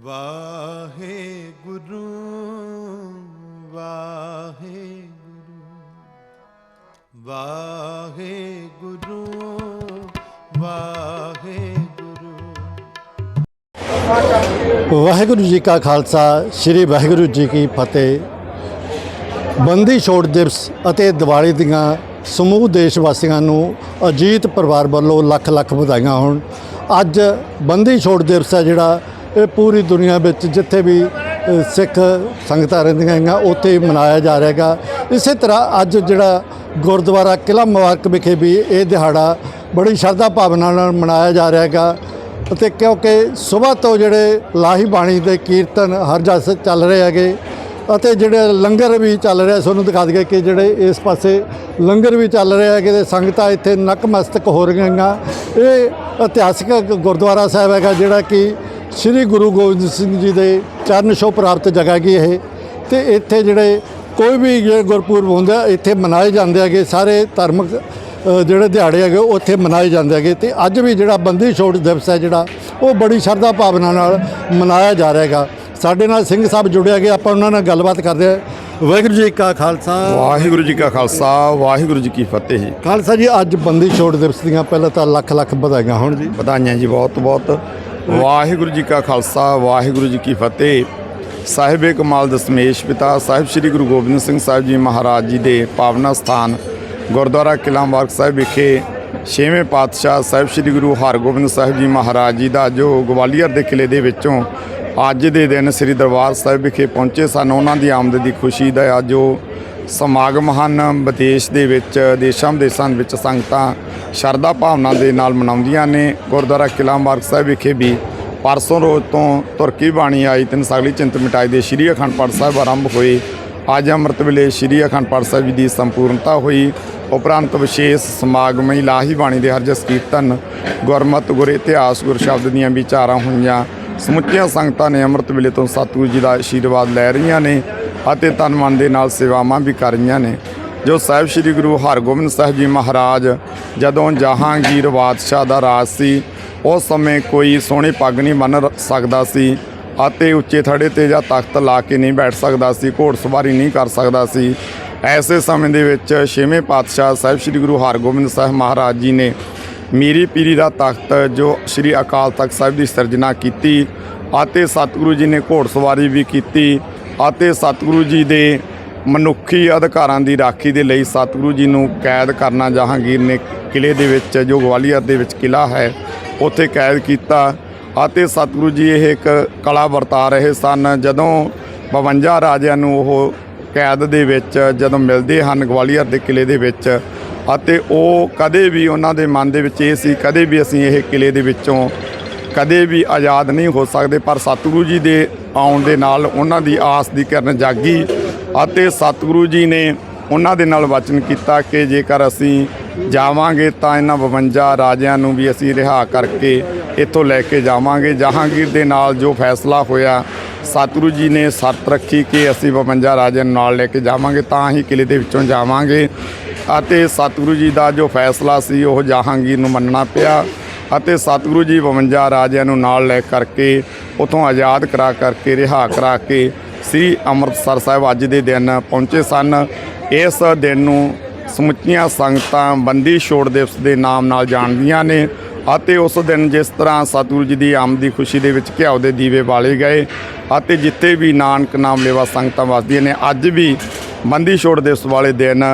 ਵਾਹਿਗੁਰੂ ਵਾਹਿਗੁਰੂ ਵਾਹਿਗੁਰੂ ਵਾਹਿਗੁਰੂ। ਵਾਹਿਗੁਰੂ ਜੀ ਕਾ ਖਾਲਸਾ, ਸ੍ਰੀ ਵਾਹਿਗੁਰੂ ਜੀ ਕੀ ਫਤਿਹ। ਬੰਦੀ ਛੋੜ ਦਿਵਸ ਅਤੇ ਦੀਵਾਲੀ ਦੀਆਂ ਸਮੂਹ ਦੇਸ਼ ਵਾਸੀਆਂ ਨੂੰ ਅਜੀਤ ਪਰਿਵਾਰ ਵੱਲੋਂ ਲੱਖ ਲੱਖ ਵਧਾਈਆਂ ਹੋਣ। ਅੱਜ ਬੰਦੀ ਛੋੜ ਦਿਵਸ ਹੈ ਜਿਹੜਾ ਇਹ ਪੂਰੀ ਦੁਨੀਆ ਵਿੱਚ ਜਿੱਥੇ ਵੀ ਸਿੱਖ ਸੰਗਤਾਂ ਰਹਿੰਦੀਆਂ ਹੈਗੀਆਂ, ਉੱਥੇ ਹੀ ਮਨਾਇਆ ਜਾ ਰਿਹਾ ਹੈਗਾ। ਇਸੇ ਤਰ੍ਹਾਂ ਅੱਜ ਜਿਹੜਾ ਗੁਰਦੁਆਰਾ ਕਿਲ੍ਹਾ ਮੁਬਾਰਕ ਵਿਖੇ ਵੀ ਇਹ ਦਿਹਾੜਾ ਬੜੀ ਸ਼ਰਧਾ ਭਾਵਨਾ ਨਾਲ ਮਨਾਇਆ ਜਾ ਰਿਹਾ ਹੈਗਾ ਅਤੇ ਕਿਉਂਕਿ ਸਵੇਰ ਤੋਂ ਜਿਹੜੇ ਲਾਹੀ ਬਾਣੀ ਦੇ ਕੀਰਤਨ ਹਰ ਜਸ ਚੱਲ ਰਹੇ ਹੈਗੇ ਅਤੇ ਜਿਹੜੇ ਲੰਗਰ ਵੀ ਚੱਲ ਰਿਹਾ, ਤੁਹਾਨੂੰ ਦਿਖਾ ਦਈਏ ਕਿ ਜਿਹੜੇ ਇਸ ਪਾਸੇ ਲੰਗਰ ਵੀ ਚੱਲ ਰਿਹਾ ਹੈਗੇ ਤੇ ਸੰਗਤਾਂ ਇੱਥੇ ਨਕਮਸਤਕ ਹੋ ਰਹੀਆਂ ਹੈਗੀਆਂ। ਇਹ ਇਤਿਹਾਸਿਕ ਗੁਰਦੁਆਰਾ ਸਾਹਿਬ ਹੈਗਾ ਜਿਹੜਾ ਕਿ ਸ੍ਰੀ ਗੁਰੂ ਗੋਬਿੰਦ ਸਿੰਘ ਜੀ ਦੇ ਚਰਨ ਛੋਹ ਪ੍ਰਾਪਤ ਜਗ੍ਹਾ ਹੈਗੀ ਇਹ? ਤੇ ਇੱਥੇ ਜਿਹੜੇ ਕੋਈ ਵੀ ਜਿਹੜੇ ਗੁਰਪੁਰਬ ਹੁੰਦਾ ਇੱਥੇ ਮਨਾਏ ਜਾਂਦੇ ਹੈਗੇ ਸਾਰੇ ਧਾਰਮਿਕ ਜਿਹੜੇ ਦਿਹਾੜੇ ਹੈਗੇ ਉੱਥੇ ਮਨਾਏ ਜਾਂਦੇ ਹੈਗੇ। ਤੇ ਅੱਜ ਵੀ ਜਿਹੜਾ ਬੰਦੀ ਛੋੜ ਦਿਵਸ ਹੈ ਜਿਹੜਾ ਉਹ ਬੜੀ ਸ਼ਰਧਾ ਭਾਵਨਾ ਨਾਲ ਮਨਾਇਆ ਜਾ ਰਿਹਾ ਹੈਗਾ। ਸਾਡੇ ਨਾਲ ਸਿੰਘ ਸਾਹਿਬ ਜੁੜਿਆ ਗਿਆ ਆਪਾਂ ਉਹਨਾਂ ਨਾਲ ਗੱਲਬਾਤ ਕਰਦੇ ਹਾਂ। ਵਾਹਿਗੁਰੂ ਜੀ ਕਾ ਖਾਲਸਾ। ਵਾਹਿਗੁਰੂ ਜੀ ਕਾ ਖਾਲਸਾ ਵਾਹਿਗੁਰੂ ਜੀ ਕੀ ਫਤਿਹ। ਖਾਲਸਾ ਜੀ ਅੱਜ ਬੰਦੀ ਛੋੜ ਦਿਵਸ ਦੀਆਂ ਪਹਿਲਾਂ ਤਾਂ ਲੱਖ ਲੱਖ ਵਧਾਈਆਂ ਹੋਣ ਜੀ। ਵਧਾਈਆਂ ਜੀ ਬਹੁਤ ਬਹੁਤ ਵਾਹਿਗੁਰੂ ਜੀ ਕਾ ਖਾਲਸਾ, ਵਾਹਿਗੁਰੂ ਜੀ ਕੀ ਫਤਿਹ। ਸਾਹਿਬੇ ਕਮਾਲ ਦਸਮੇਸ਼ ਪਿਤਾ, ਸਾਹਿਬ ਸ੍ਰੀ ਗੁਰੂ ਗੋਬਿੰਦ ਸਿੰਘ ਸਾਹਿਬ ਜੀ ਮਹਾਰਾਜ ਜੀ ਦੇ ਪਾਵਨਾ ਸਥਾਨ, ਗੁਰਦੁਆਰਾ ਕਿਲ੍ਹਾ ਮੁਬਾਰਕ ਸਾਹਿਬ ਵਿਖੇ ਛੇਵੇਂ ਪਾਤਸ਼ਾਹ ਸਾਹਿਬ ਸ੍ਰੀ ਗੁਰੂ ਹਰਗੋਬਿੰਦ ਸਾਹਿਬ ਜੀ ਮਹਾਰਾਜ ਜੀ ਦਾ ਜੋ ਗਵਾਲੀਅਰ ਦੇ ਕਿਲੇ ਦੇ ਵਿੱਚੋਂ ਅੱਜ ਦੇ ਦਿਨ ਸ੍ਰੀ ਦਰਬਾਰ ਸਾਹਿਬ ਵਿਖੇ ਪਹੁੰਚੇ ਸਨ, ਉਹਨਾਂ ਦੀ ਆਮਦ ਦੀ ਖੁਸ਼ੀ ਦਾ ਅੱਜ ਜੋ ਸਮਾਗਮ ਹਨ, ਵਿਦੇਸ਼ ਦੇ ਵਿੱਚ ਦੇਸ਼ਾਂ ਵਿਦੇਸ਼ਾਂ ਵਿੱਚ ਸੰਗਤਾਂ ਸ਼ਰਧਾ ਭਾਵਨਾ ਦੇ ਨਾਲ ਮਨਾਉਂਦੀਆਂ ਨੇ। ਗੁਰਦੁਆਰਾ ਕਿਲ੍ਹਾ ਮਾਰਗ ਸਾਹਿਬ ਵਿਖੇ ਵੀ ਪਰਸੋਂ ਰੋਜ਼ ਤੋਂ ਤੁਰਕੀ ਬਾਣੀ ਆਈ ਤਿੰਨ ਸਗਲੀ ਚਿੰਤ ਮਿਟਾਈ ਦੇ ਸ਼੍ਰੀ ਅਖੰਡ ਪਾਠ ਸਾਹਿਬ ਆਰੰਭ ਹੋਏ। ਅੱਜ ਅੰਮ੍ਰਿਤ ਵੇਲੇ ਸ਼੍ਰੀ ਅਖੰਡ ਪਾਠ ਸਾਹਿਬ ਜੀ ਦੀ ਸੰਪੂਰਨਤਾ ਹੋਈ। ਉਪਰੰਤ ਵਿਸ਼ੇਸ਼ ਸਮਾਗਮ ਇਲਾਹੀ ਬਾਣੀ ਦੇ ਹਰਜਸ ਕੀਰਤਨ, ਗੁਰਮਤਿ, ਗੁਰ ਇਤਿਹਾਸ, ਗੁਰ ਸ਼ਬਦ ਦੀਆਂ ਵਿਚਾਰਾਂ ਹੋਈਆਂ। ਸਮੁੱਚੀਆਂ ਸੰਗਤਾਂ ਨੇ ਅੰਮ੍ਰਿਤ ਵੇਲੇ ਤੋਂ ਸਤਿਗੁਰੂ ਜੀ ਦਾ ਆਸ਼ੀਰਵਾਦ ਲੈ ਰਹੀਆਂ ਨੇ ਅਤੇ ਤਨ ਮਨ ਦੇ ਨਾਲ ਸੇਵਾਵਾਂ ਵੀ ਕਰ ਰਹੀਆਂ ਨੇ। ਜੋ ਸਾਹਿਬ ਸ੍ਰੀ ਗੁਰੂ ਹਰਗੋਬਿੰਦ ਸਾਹਿਬ ਜੀ ਮਹਾਰਾਜ ਜਦੋਂ ਜਹਾਂਗੀਰ ਬਾਦਸ਼ਾਹ ਦਾ ਰਾਜ ਸੀ, ਉਸ ਸਮੇਂ ਕੋਈ ਸੋਹਣੀ ਪੱਗ ਨਹੀਂ ਬੰਨ੍ਹ ਸਕਦਾ ਸੀ ਅਤੇ ਉੱਚੇ ਥੜੇ ਤੇ ਜਾਂ ਤਖਤ ਲਾ ਕੇ ਨਹੀਂ ਬੈਠ ਸਕਦਾ ਸੀ ਘੋੜਸਵਾਰੀ ਨਹੀਂ ਕਰ ਸਕਦਾ ਸੀ। ਐਸੇ ਸਮੇਂ ਦੇ ਵਿੱਚ ਛੇਵੇਂ ਪਾਤਸ਼ਾਹ ਸਾਹਿਬ ਸ੍ਰੀ ਗੁਰੂ ਹਰਗੋਬਿੰਦ ਸਾਹਿਬ ਮਹਾਰਾਜ ਜੀ ਨੇ ਮੀਰੀ ਪੀਰੀ ਦਾ ਤਖਤ ਜੋ ਸ੍ਰੀ ਅਕਾਲ ਤਖਤ ਸਾਹਿਬ ਦੀ ਸਿਰਜਣਾ ਕੀਤੀ ਅਤੇ ਸਤਿਗੁਰੂ ਜੀ ਨੇ ਘੋੜਸਵਾਰੀ ਵੀ ਕੀਤੀ ਅਤੇ ਸਤਿਗੁਰੂ ਜੀ ਦੇ ਮਨੁੱਖੀ ਅਧਿਕਾਰਾਂ ਦੀ ਰਾਖੀ ਦੇ ਲਈ ਸਤਿਗੁਰੂ ਜੀ ਨੂੰ ਕੈਦ ਕਰਨਾ ਜਹਾਂਗੀਰ ਨੇ ਕਿਲੇ ਦੇ ਵਿੱਚ, ਜੋ ਗਵਾਲੀਅਰ ਦੇ ਵਿੱਚ ਕਿਲਾ ਹੈ, ਉੱਥੇ ਕੈਦ ਕੀਤਾ ਅਤੇ ਸਤਿਗੁਰੂ ਜੀ ਇਹ ਇੱਕ ਕਲਾ ਵਰਤਾ ਰਹੇ ਸਨ। ਜਦੋਂ 52 ਰਾਜਿਆਂ ਨੂੰ ਉਹ ਕੈਦ ਦੇ ਵਿੱਚ ਜਦੋਂ ਮਿਲਦੇ ਹਨ ਗਵਾਲੀਅਰ ਦੇ ਕਿਲੇ ਦੇ ਵਿੱਚ ਅਤੇ ਉਹ ਕਦੇ ਵੀ ਉਹਨਾਂ ਦੇ ਮਨ ਦੇ ਵਿੱਚ ਇਹ ਸੀ, ਕਦੇ ਵੀ ਅਸੀਂ ਇਹ ਕਿਲੇ ਦੇ ਵਿੱਚੋਂ ਕਦੇ ਵੀ ਆਜ਼ਾਦ ਨਹੀਂ ਹੋ ਸਕਦੇ, ਪਰ ਸਤਿਗੁਰੂ ਜੀ ਦੇ ਆਉਣ ਦੇ ਨਾਲ ਉਹਨਾਂ ਦੀ ਆਸ ਦੀ ਕਿਰਨ ਜਾਗੀ। ਅਤੇ ਸਤਿਗੁਰੂ ਜੀ ਨੇ ਉਹਨਾਂ ਦੇ ਨਾਲ ਵਚਨ ਕੀਤਾ ਕਿ ਜੇਕਰ ਅਸੀਂ ਜਾਵਾਂਗੇ ਤਾਂ ਇਹਨਾਂ 52 ਰਾਜਿਆਂ ਨੂੰ ਵੀ ਅਸੀਂ ਰਿਹਾ ਕਰਕੇ ਇੱਥੋਂ ਲੈ ਕੇ ਜਾਵਾਂਗੇ। ਜਹਾਂਗੀਰ ਦੇ ਨਾਲ ਜੋ ਫੈਸਲਾ ਹੋਇਆ, ਸਤਿਗੁਰੂ ਜੀ ਨੇ ਸ਼ਰਤ ਰੱਖੀ ਕਿ ਅਸੀਂ 52 ਰਾਜਿਆਂ ਨੂੰ ਨਾਲ ਲੈ ਕੇ ਜਾਵਾਂਗੇ, ਤਾਂ ਹੀ ਕਿਲੇ ਦੇ ਵਿੱਚੋਂ ਜਾਵਾਂਗੇ। ਅਤੇ ਸਤਿਗੁਰੂ ਜੀ ਦਾ ਜੋ ਫੈਸਲਾ ਸੀ, ਉਹ ਜਹਾਂਗੀਰ ਨੂੰ ਮੰਨਣਾ ਪਿਆ ਅਤੇ ਸਤਿਗੁਰੂ ਜੀ 52 ਰਾਜਿਆਂ ਨੂੰ ਨਾਲ ਲੈ ਕਰਕੇ ਉਥੋਂ ਆਜ਼ਾਦ ਕਰਾ ਕਰਕੇ, ਰਿਹਾ ਕਰਾ ਕੇ ਸ੍ਰੀ ਅੰਮ੍ਰਿਤਸਰ ਸਾਹਿਬ ਅੱਜ ਦੇ ਦਿਨ ਪਹੁੰਚੇ ਸਨ। ਇਸ ਦਿਨ ਨੂੰ ਸਮੁੱਚੀਆਂ ਸੰਗਤਾਂ ਬੰਦੀ ਛੋੜ ਦਿਵਸ ਦੇ ਨਾਮ ਨਾਲ ਜਾਣਦੀਆਂ ਨੇ ਅਤੇ ਉਸ ਦਿਨ ਜਿਸ ਤਰ੍ਹਾਂ ਸਤਿਗੁਰੂ ਜੀ ਦੀ ਆਮਦ ਦੀ ਖੁਸ਼ੀ ਦੇ ਵਿੱਚ ਘਿਓ ਦੇ ਦੀਵੇ ਬਾਲੇ ਗਏ ਅਤੇ ਜਿੱਥੇ ਵੀ ਨਾਨਕ ਨਾਮ ਲੇਵਾ ਸੰਗਤਾਂ ਵਸਦੀਆਂ ਨੇ, ਅੱਜ ਵੀ ਬੰਦੀ ਛੋੜ ਦਿਵਸ ਵਾਲੇ ਦਿਨ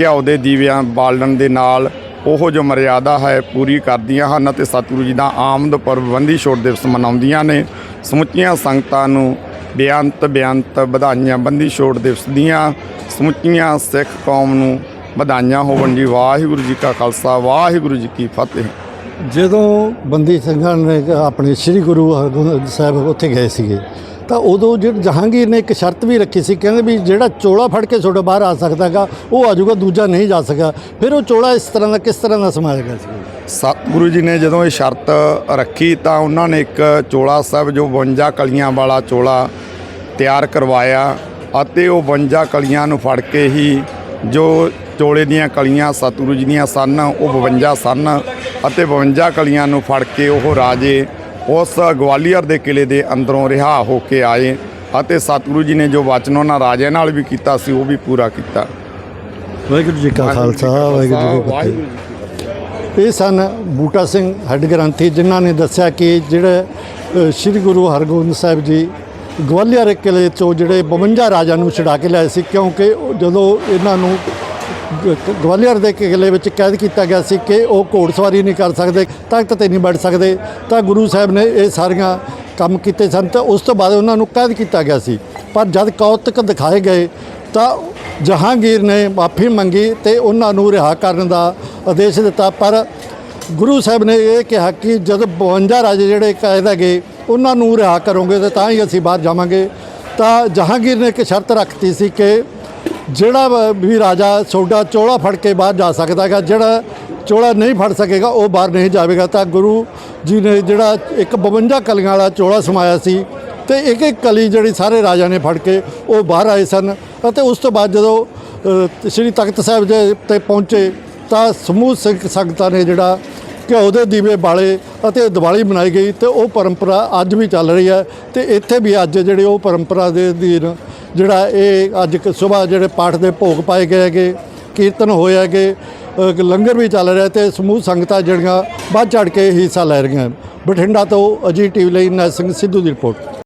ਘਿਓ ਦੇ ਦੀਵਿਆਂ ਬਾਲਣ ਦੇ ਨਾਲ ਉਹ ਜੋ ਮਰਿਆਦਾ ਹੈ ਪੂਰੀ ਕਰਦੀਆਂ ਹਨ ਅਤੇ ਸਤਿਗੁਰੂ ਜੀ ਦਾ ਆਮਦ ਪੁਰਬ ਬੰਦੀ ਛੋੜ ਦਿਵਸ ਮਨਾਉਂਦੀਆਂ ਨੇ। ਸਮੁੱਚੀਆਂ ਸੰਗਤਾਂ ਨੂੰ ਬੇਅੰਤ ਬੇਅੰਤ ਵਧਾਈਆਂ ਬੰਦੀ ਛੋੜ ਦਿਵਸ ਦੀਆਂ ਸਮੁੱਚੀਆਂ ਸਿੱਖ ਕੌਮ ਨੂੰ ਵਧਾਈਆਂ ਹੋਵਣ ਜੀ। ਵਾਹਿਗੁਰੂ ਜੀ ਕਾ ਖਾਲਸਾ ਵਾਹਿਗੁਰੂ ਜੀ ਕੀ ਫਤਿਹ। ਜਦੋਂ ਬੰਦੀ ਸਿੰਘਾਂ ਨੇ ਆਪਣੇ ਸ੍ਰੀ ਗੁਰੂ ਹਰਗੋਬਿੰਦ ਸਾਹਿਬ ਉੱਥੇ ਗਏ ਸੀਗੇ ਤਾਂ ਉਦੋਂ ਜਿਹੜਾ ਜਹਾਂਗੀਰ ਨੇ ਇੱਕ ਸ਼ਰਤ ਵੀ ਰੱਖੀ ਸੀ ਕਹਿੰਦੇ ਵੀ ਜਿਹੜਾ ਚੋਲਾ ਫੜ ਕੇ ਤੁਹਾਡੇ ਬਾਹਰ ਆ ਸਕਦਾਗਾ ਉਹ ਆ ਜਾਊਗਾ ਦੂਜਾ ਨਹੀਂ ਜਾ ਸਕਦਾ। ਫਿਰ ਉਹ ਚੋਲਾ ਇਸ ਤਰ੍ਹਾਂ ਦਾ ਕਿਸ ਤਰ੍ਹਾਂ ਦਾ ਸਮਾਇਆ ਗਿਆ ਸੀ? ਸਤਿਗੁਰੂ ਜੀ ਨੇ ਜਦੋਂ ਇਹ ਸ਼ਰਤ ਰੱਖੀ ਤਾਂ ਉਹਨਾਂ ਨੇ ਇੱਕ ਚੋਲਾ ਸਾਹਿਬ ਜੋ 52 ਕਲੀਆਂ ਵਾਲਾ ਚੋਲਾ ਤਿਆਰ ਕਰਵਾਇਆ ਅਤੇ ਉਹ 52 ਕਲੀਆਂ ਨੂੰ ਫੜ ਕੇ ਹੀ ਜੋ ਚੋਲੇ ਦੀਆਂ ਕਲੀਆਂ ਸਤਿਗੁਰੂ ਜੀ ਦੀਆਂ ਸਨ ਉਹ 52 ਸਨ ਅਤੇ 52 ਕਲੀਆਂ ਨੂੰ ਫੜ ਕੇ ਉਹ ਰਾਜੇ ਉਸ ਗਵਾਲੀਅਰ ਦੇ ਕਿਲੇ ਦੇ ਅੰਦਰੋਂ ਰਿਹਾ ਹੋ ਕੇ ਆਏ ਅਤੇ ਸਤਿਗੁਰੂ ਜੀ ਨੇ ਜੋ ਵਚਨ ਉਹਨਾਂ ਰਾਜਿਆਂ ਨਾਲ ਵੀ ਕੀਤਾ ਸੀ ਉਹ ਵੀ ਪੂਰਾ ਕੀਤਾ। ਵਾਹਿਗੁਰੂ ਜੀ ਕਾ ਖਾਲਸਾ ਵਾਹਿਗੁਰੂ ਜੀ ਕੀ ਫਤਿਹ। ਇਹ ਸਨ ਬੂਟਾ ਸਿੰਘ ਹੈੱਡ ਗ੍ਰੰਥੀ ਜਿਨ੍ਹਾਂ ਨੇ ਦੱਸਿਆ ਕਿ ਜਿਹੜੇ ਸ੍ਰੀ ਗੁਰੂ ਹਰਗੋਬਿੰਦ ਸਾਹਿਬ ਜੀ ਗਵਾਲੀਅਰ ਕਿਲੇ 'ਚੋਂ ਜਿਹੜੇ 52 ਰਾਜਾ ਨੂੰ ਛਡਾ ਕੇ ਲਿਆਏ ਸੀ, ਕਿਉਂਕਿ ਜਦੋਂ ਇਹਨਾਂ ਨੂੰ ਗਵਾਲੀਅਰ ਦੇ ਕਿਲੇ ਵਿੱਚ ਕੈਦ ਕੀਤਾ ਗਿਆ ਸੀ ਕਿ ਉਹ ਘੋੜਸਵਾਰੀ ਨਹੀਂ ਕਰ ਸਕਦੇ, ਤਖਤ ਤੇ ਨਹੀਂ ਬੈਠ ਸਕਦੇ, ਤਾਂ ਗੁਰੂ ਸਾਹਿਬ ਨੇ ਇਹ ਸਾਰੀਆਂ ਕੰਮ ਕੀਤੇ ਸਨ, ਤਾਂ ਉਸ ਤੋਂ ਬਾਅਦ ਉਹਨਾਂ ਨੂੰ ਕੈਦ ਕੀਤਾ ਗਿਆ ਸੀ। ਪਰ ਜਦ ਕੌਤਕ ਦਿਖਾਏ ਗਏ, ਤਾਂ ਜਹਾਂਗੀਰ ਨੇ ਮਾਫੀ ਮੰਗੀ ਤੇ ਉਹਨਾਂ ਨੂੰ ਰਿਹਾ ਕਰਨ ਦਾ ਆਦੇਸ਼ ਦਿੱਤਾ, ਪਰ ਗੁਰੂ ਸਾਹਿਬ ਨੇ ਇਹ ਕਿਹਾ ਕਿ ਜਦ 52 ਰਾਜੇ ਜਿਹੜੇ ਕੈਦ ਹੈਗੇ, ਉਹਨਾਂ ਨੂੰ ਰਿਹਾ ਕਰੋਗੇ ਤੇ ਤਾਂ ਹੀ ਅਸੀਂ ਬਾਹਰ ਜਾਵਾਂਗੇ। ਤਾਂ ਜਹਾਂਗੀਰ ਨੇ ਇੱਕ ਸ਼ਰਤ ਰੱਖਤੀ ਸੀ ਕਿ ਜਿਹੜਾ ਵੀ ਰਾਜਾ ਸੋਡਾ ਚੋਲਾ ਫੜ ਕੇ ਬਾਹਰ ਜਾ ਸਕਦਾ ਹੈਗਾ, ਜਿਹੜਾ ਚੋਲਾ ਨਹੀਂ ਫੜ ਸਕੇਗਾ, ਉਹ ਬਾਹਰ ਨਹੀਂ ਜਾਵੇਗਾ। ਤਾਂ ਗੁਰੂ ਜੀ ਨੇ ਜਿਹੜਾ ਇੱਕ 52 ਕਲੀਆਂ ਵਾਲਾ ਚੋਲਾ ਸਮਾਇਆ ਸੀ ਤੇ ਇੱਕ ਇੱਕ ਕਲੀ ਜਿਹੜੀ ਸਾਰੇ ਰਾਜਾ ਨੇ ਫੜ ਕੇ ਉਹ ਬਾਹਰ ਆਏ ਸਨ ਅਤੇ ਉਸ ਤੋਂ ਬਾਅਦ ਜਦੋਂ ਸ੍ਰੀ ਤਖਤ ਸਾਹਿਬ ਦੇ ਤੇ ਪਹੁੰਚੇ ਤਾਂ ਸਮੂਹ ਸਿੱਖ ਸੰਗਤਾਂ ਨੇ ਜਿਹੜਾ ਘਿਓ ਦੇ ਦੀਵੇ ਬਾਲੇ ਅਤੇ ਦੀਵਾਲੀ ਮਨਾਈ ਗਈ ਤੇ ਉਹ ਪਰੰਪਰਾ ਅੱਜ ਵੀ ਚੱਲ ਰਹੀ ਹੈ ਤੇ ਇੱਥੇ ਵੀ ਅੱਜ ਜਿਹੜੇ ਉਹ ਪਰੰਪਰਾ ਦੇ ਅਧੀਨ ਜਿਹੜਾ ਇਹ ਅੱਜ ਸਵੇਰ ਜਿਹੜੇ ਪਾਠ ਦੇ ਭੋਗ ਪਾਏ ਗਏ ਹੈਗੇ, ਕੀਰਤਨ ਹੋਏ ਹੈਗੇ ਲੰਗਰ ਵੀ ਚੱਲ ਰਿਹਾ ਤੇ ਸਮੂਹ ਸੰਗਤਾਂ ਜਿਹੜੀਆਂ ਵੱਧ ਚੜ ਕੇ ਹਿੱਸਾ ਲੈ ਰਹੀਆਂ। ਬਠਿੰਡਾ ਤੋਂ ਅਜੀ ਟੀਵੀ ਲਈ ਨੈ ਸਿੰਘ ਸਿੱਧੂ ਦੀ ਰਿਪੋਰਟ।